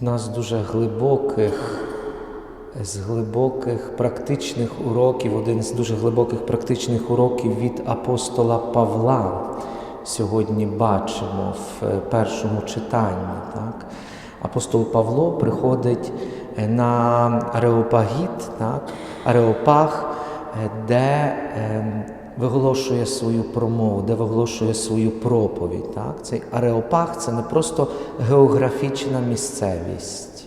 Одна з дуже глибоких, з глибоких практичних уроків, один з дуже глибоких практичних уроків від апостола Павла сьогодні бачимо в першому читанні. Так? Апостол Павло приходить е, на Ареопагіт, так? Ареопаг, е, де ем, виголошує свою промову, де виголошує свою проповідь. Так? Цей Ареопаг це не просто географічна місцевість.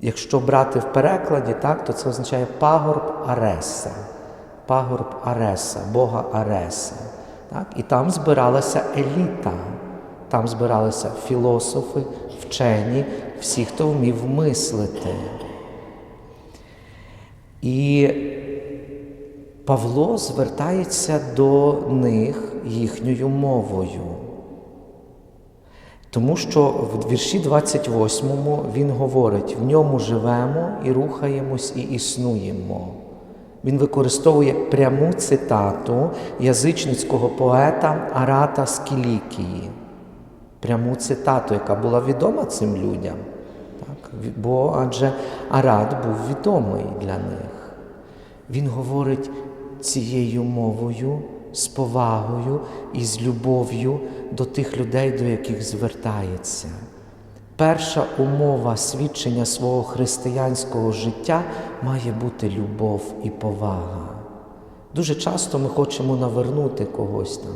Якщо брати в перекладі, так, то це означає пагорб Ареса, пагорб Ареса, Бога Ареса. Так? І там збиралася еліта, там збиралися філософи, вчені, всі, хто вмів мислити. І Павло звертається до них їхньою мовою. Тому що в вірші 28 він говорить: в ньому живемо і рухаємось, і існуємо. Він використовує пряму цитату язичницького поета Арата з Кілікії. Пряму цитату, яка була відома цим людям. Так? Бо адже Арат був відомий для них. Він говорить цією мовою з повагою і з любов'ю до тих людей, до яких звертається. Перша умова свідчення свого християнського життя має бути любов і повага. Дуже часто ми хочемо навернути когось там,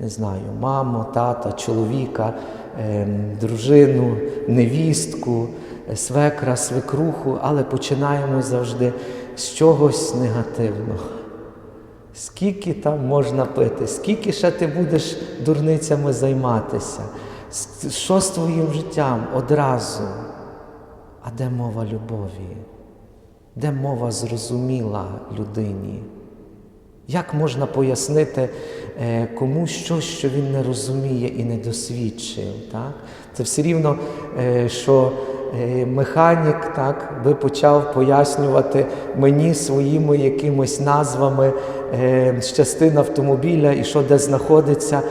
не знаю, маму, тата, чоловіка, е, дружину, невістку, свекра, свекруху, але починаємо завжди з чогось негативного. Скільки там можна пити, скільки ще ти будеш дурницями займатися? Що з твоїм життям одразу? А де мова любові? Де мова зрозуміла людині? Як можна пояснити е, комусь щось, що він не розуміє і не досвідчив? Так? Це все рівно, е, що механік так, би почав пояснювати мені своїми якимось назвами з частин автомобіля і що де знаходиться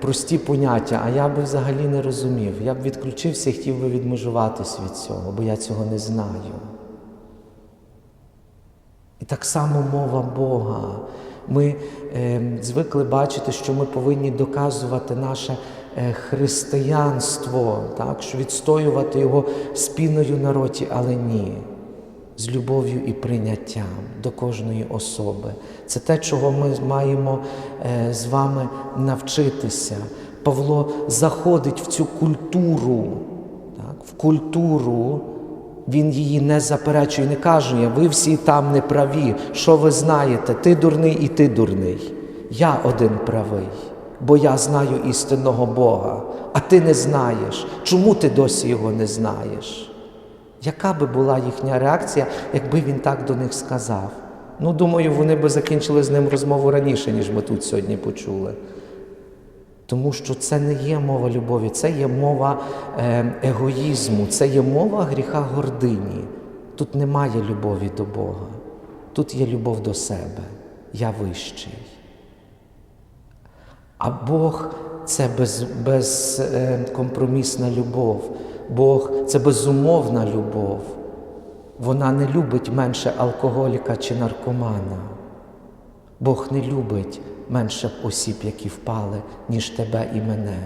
прості поняття. А я би взагалі не розумів. Я б відключився і хотів би відмежуватись від цього, бо я цього не знаю. І так само мова Бога. Ми е, звикли бачити, що ми повинні доказувати наше е, християнство, так, що відстоювати його спіною на роті, але ні. З любов'ю і прийняттям до кожної особи. Це те, чого ми маємо е, з вами навчитися. Павло заходить в цю культуру, так, в культуру. Він її не заперечує, не каже, ви всі там не праві. Що ви знаєте? Ти дурний і ти дурний. Я один правий, бо я знаю істинного Бога, а ти не знаєш. Чому ти досі його не знаєш? Яка би була їхня реакція, якби він так до них сказав? Ну, думаю, вони би закінчили з ним розмову раніше, ніж ми тут сьогодні почули. Тому що це не є мова любові, це є мова е, егоїзму, це є мова гріха гордині. Тут немає любові до Бога, тут є любов до себе. Я вищий. А Бог це без, безкомпромісна любов. Бог це безумовна любов. Вона не любить менше алкоголіка чи наркомана. Бог не любить менше осіб, які впали, ніж тебе і мене.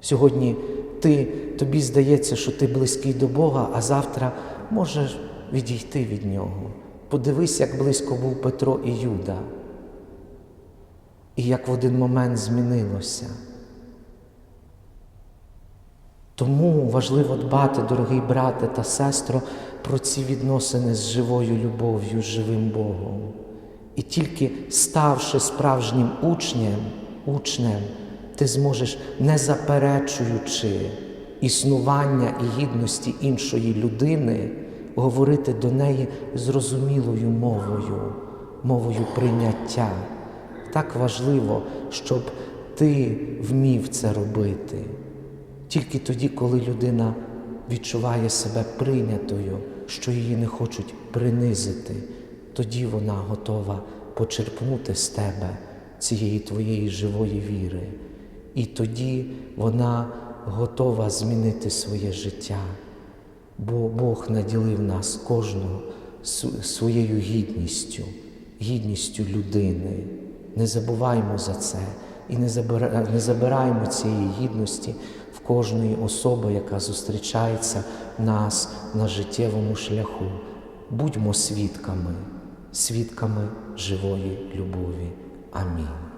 Сьогодні ти, тобі здається, що ти близький до Бога, а завтра можеш відійти від Нього. Подивись, як близько був Петро і Юда. І як в один момент змінилося. Тому важливо дбати, дорогий брате та сестро, про ці відносини з живою любов'ю, з живим Богом. І тільки ставши справжнім учнем, учнем, ти зможеш, не заперечуючи існування і гідності іншої людини, говорити до неї зрозумілою мовою, мовою прийняття. Так важливо, щоб ти вмів це робити. Тільки тоді, коли людина відчуває себе прийнятою, що її не хочуть принизити тоді вона готова почерпнути з тебе цієї твоєї живої віри. І тоді вона готова змінити своє життя, бо Бог наділив нас кожного своєю гідністю, гідністю людини. Не забуваймо за це і не забираймо цієї гідності в кожної особи, яка зустрічається нас на життєвому шляху. Будьмо свідками, свідками живої любові. Амінь.